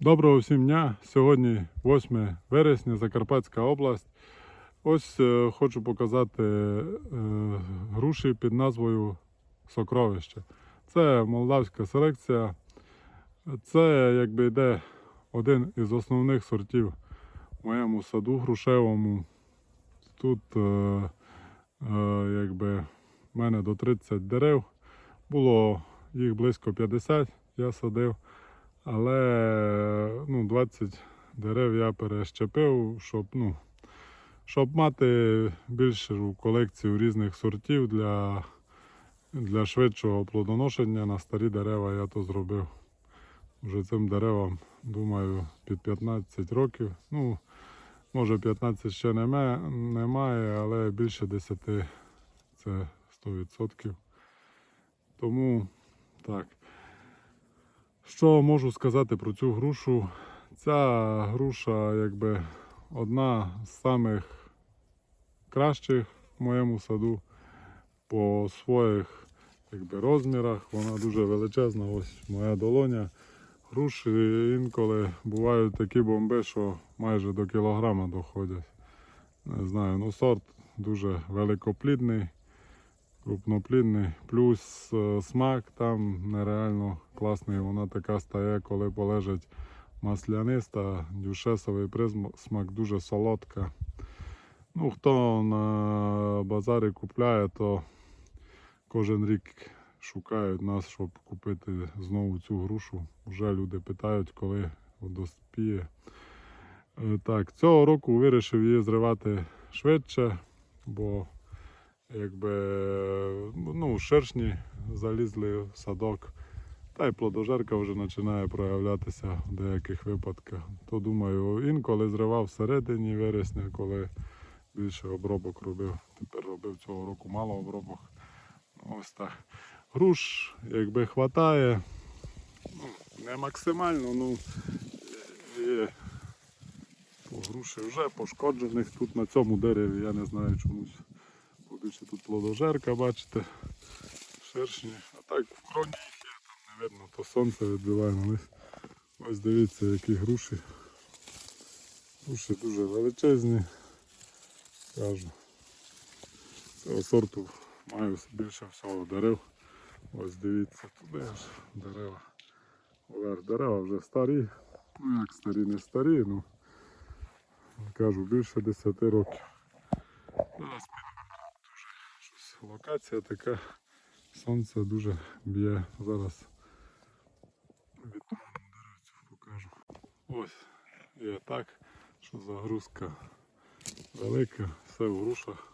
Доброго всім дня! Сьогодні 8 вересня, Закарпатська область. Ось е, хочу показати е, груші під назвою Сокровище. Це молдавська селекція. Це якби йде один із основних сортів в моєму саду грушевому. Тут е, е, якби мене до 30 дерев. Було їх близько 50, я садив. Але ну, 20 дерев я перещепив, щоб, ну, щоб мати більшу колекцію різних сортів для, для швидшого плодоношення. На старі дерева я то зробив. Вже цим деревам, думаю, під 15 років. Ну, може 15 ще немає, але більше 10 це 100%. Тому так. Що можу сказати про цю грушу? Ця груша якби одна з самих кращих в моєму саду по своїх якби, розмірах. Вона дуже величезна, ось моя долоня. Груші інколи бувають такі бомби, що майже до кілограма доходять. Не знаю, ну сорт дуже великоплідний крупноплідний. Плюс е, смак там нереально класний. Вона така стає, коли полежить масляниста, дюшесовий присмак дуже солодка. Ну, хто на базарі купляє, то кожен рік шукають нас, щоб купити знову цю грушу. Вже люди питають, коли доспіє. Е, Так, цього року вирішив її зривати швидше, бо якби ну, шершні залізли в садок. Та й плодожерка вже починає проявлятися в деяких випадках. То думаю, інколи зривав всередині вересня, коли більше обробок робив. Тепер робив цього року мало обробок. Ось так. Груш, якби хватає, ну, не максимально, ну є груші вже пошкоджених тут на цьому дереві, я не знаю чомусь. Більше тут плодожерка, бачите, шершні. А так в кроні їх є, там не видно, то сонце відбиває на них. Ось дивіться, які груші. Груші дуже величезні. Кажу. Цього сорту маю більше всього дерев. Ось дивіться, туди аж дерева. Вверх дерева вже старі. Ну як старі, не старі, ну кажу, більше 10 років. Зараз щось локація така. Сонце дуже б'є. Зараз покажу. Ось є так, що загрузка велика, все в грушах.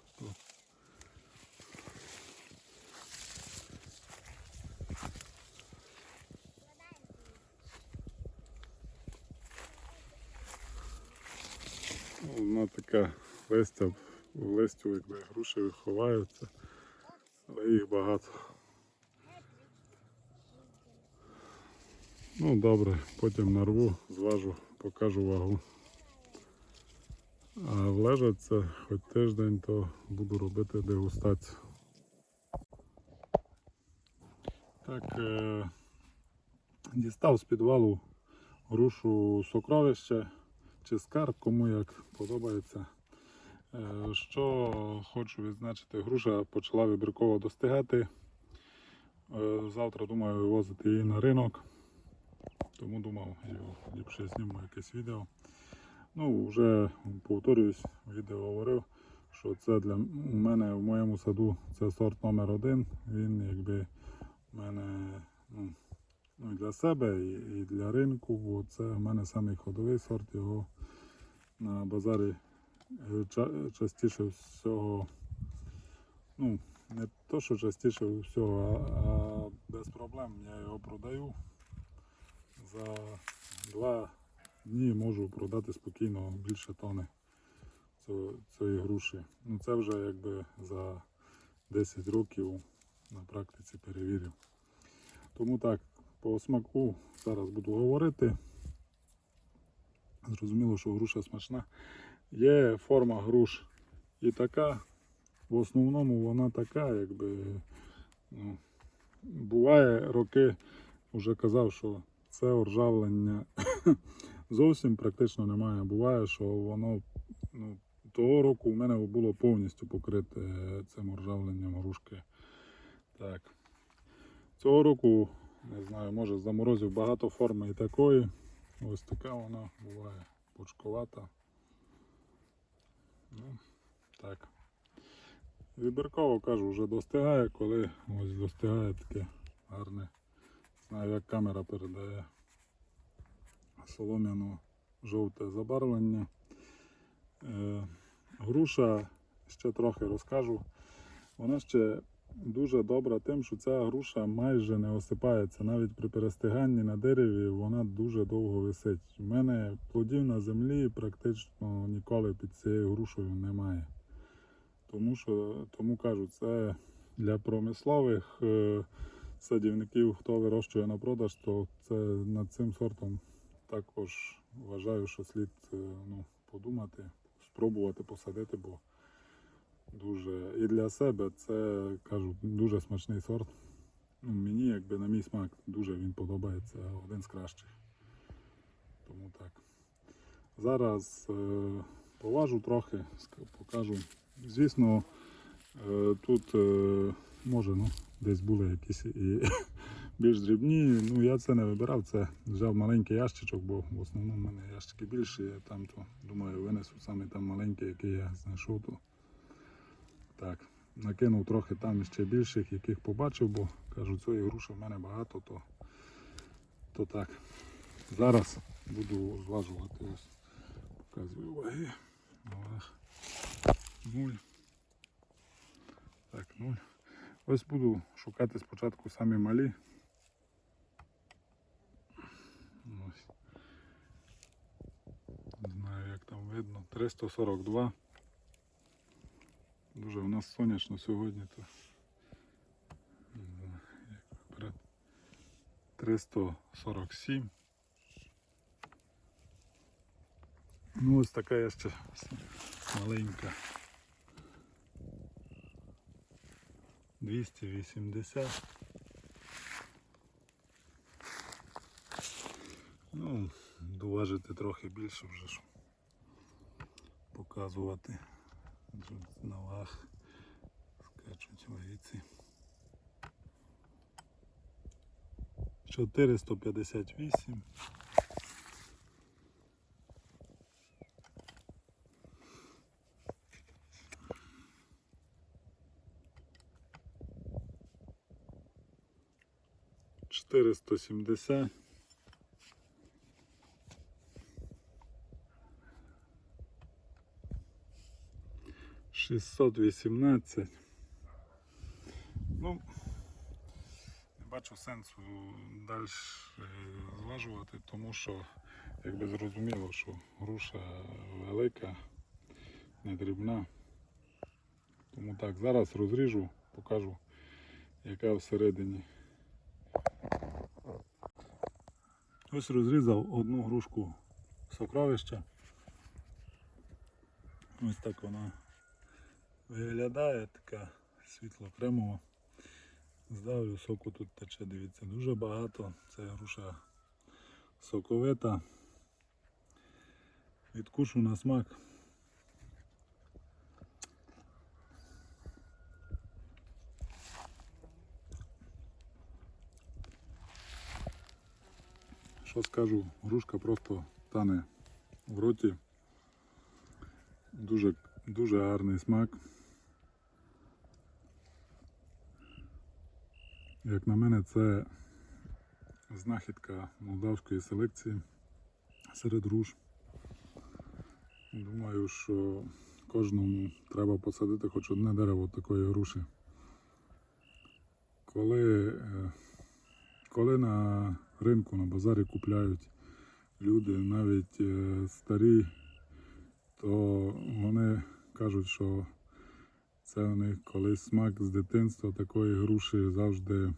Вона така листя, в листю якби груші виховаються, але їх багато. Ну добре, потім нарву, зважу, покажу вагу. А влежаться хоч тиждень, то буду робити дегустацію. Так, е- дістав з підвалу грушу сокровище чи скарб, кому як подобається. Е, Що хочу відзначити, груша почала вибірково достигати. Е, Завтра думаю вивозити її на ринок. Тому думав, його ліпше зніму якесь відео. Ну, вже повторююсь, відео говорив, що це для мене в моєму саду це сорт номер один. Він якби мене ну, ну, і для себе і, і для ринку, бо це в мене самий ходовий сорт, його на базарі е, частіше всього, ну, не то, що частіше всього, а, а без проблем я його продаю. За два дні можу продати спокійно більше тони цієї груші. Ну, це вже якби за 10 років на практиці перевірив. Тому так, по смаку зараз буду говорити. Зрозуміло, що груша смачна. Є форма груш і така. В основному вона така, якби. Ну, буває роки, вже казав, що це оржавлення зовсім практично немає. Буває, що воно ну, того року у мене було повністю покрите цим ржавленням грушки. Так. Цього року, не знаю, може заморозив багато форми і такої. Ось така вона буває пучковата. Ну, так. Вибірково кажу, вже достигає, коли ось достигає таке гарне. Знаю, як камера передає солом'яно жовте забарвлення. Е, груша ще трохи розкажу. Вона ще дуже добра тим, що ця груша майже не осипається. Навіть при перестиганні на дереві вона дуже довго висить. У мене плодів на землі практично ніколи під цією грушею немає. Тому що, тому кажу, це для промислових е, садівників, хто вирощує на продаж, то це над цим сортом також вважаю, що слід е, ну, подумати, спробувати посадити, бо дуже і для себе це кажу дуже смачний сорт. Ну, мені, якби на мій смак, дуже він подобається, один з кращих. Тому так. Зараз е, поважу трохи, покажу. Звісно, е, тут е, може ну, десь були якісь і більш дрібні. Ну я це не вибирав, це взяв маленький ящичок, бо в основному в мене ящики більші, я там то думаю винесу саме там маленький, який я знайшов. То. Так, накинув трохи там ще більших, яких побачив, бо кажу, цієї груші в мене багато, то, то так. Зараз буду зважувати. Ось показую ваги. Нуль. Так, нуль. Ось буду шукати спочатку самі малі. Ось. Не знаю, як там видно. 342. Дуже у нас сонячно сьогодні, то як вибрати. 347. Ну ось така я ще маленька. 280. Ну, доважити трохи більше вже ж показувати. На ваг скачуть вагіці. 458. Четыреста сімдесят. Шістсот вісімнадцять. Ну, не бачу сенсу далі зважувати, тому що якби зрозуміло, що груша велика, не дрібна. Тому так, зараз розріжу, покажу, яка всередині. Ось розрізав одну грушку сокровища. Ось так вона виглядає, така світло-кремова. Здавлю соку тут тече, дивіться, дуже багато. Це груша соковита. Відкушу на смак. Скажу, грушка просто тане в роті. Дуже, дуже гарний смак. Як на мене, це знахідка молдавської селекції серед груш. Думаю, що кожному треба посадити хоч одне дерево такої груші. Коли, е, коли на ринку, на базарі купляють люди, навіть е, старі, то вони кажуть, що це у них колись смак з дитинства такої груші завжди,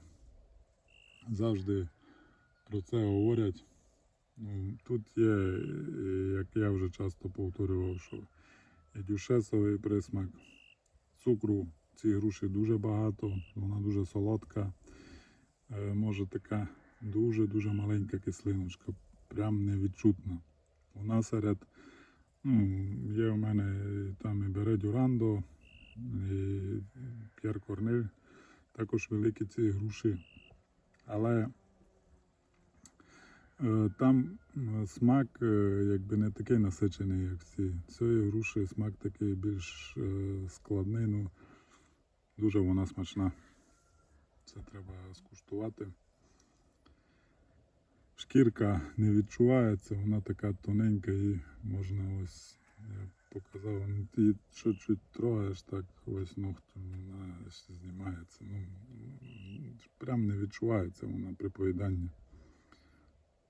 завжди про це говорять. Тут є, як я вже часто повторював, що і дюшесовий присмак, цукру в цій груші дуже багато, вона дуже солодка, Е, може така дуже-дуже маленька кислиночка. прям невідчутна. Вона серед, ну, є у мене там і Бере Дюрандо, і П'єр Корнель, також великі ці груші. Але е, там смак е, якби не такий насичений, як ці. Цієї груші смак такий більш е, складний, ну дуже вона смачна. Це треба скуштувати. Шкірка не відчувається, вона така тоненька і можна ось, я показав, ну, ти що чуть трогаєш, так ось ногтем вона аж знімається. Ну, прям не відчувається вона при поїданні.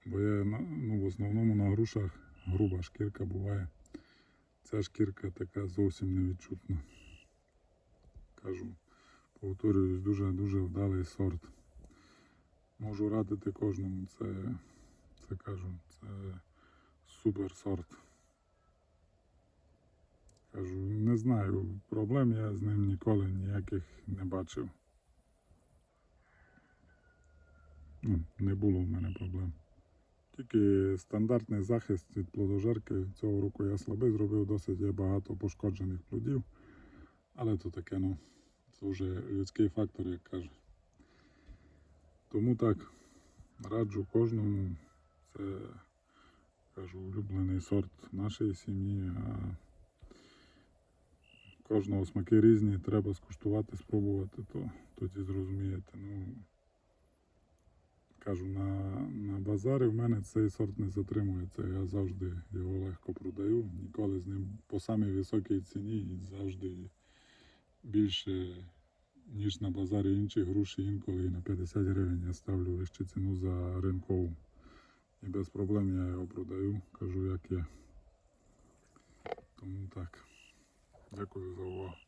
Бо я ну, в основному на грушах груба шкірка буває. Ця шкірка така зовсім невідчутна. Кажу, повторююсь, дуже-дуже вдалий сорт. Можу радити кожному. Це, це кажу, це супер сорт. Кажу, не знаю, проблем я з ним ніколи ніяких не бачив. Ну, не було в мене проблем. Тільки стандартний захист від плодожерки. Цього року я слабий зробив, досить є багато пошкоджених плодів. Але то таке, ну, це вже людський фактор, як кажуть. Тому так, раджу кожному. Це кажу, улюблений сорт нашої сім'ї. А кожного смаки різні, треба скуштувати, спробувати, то тоді зрозумієте. Ну, кажу, на, на базарі в мене цей сорт не затримується. Я завжди його легко продаю. Ніколи з ним по самій високій ціні і завжди більше, ніж на базарі інші груші, інколи і на 50 гривень я ставлю вищу ціну за ринкову. І без проблем я його продаю, кажу, як є. Тому так. Дякую за увагу.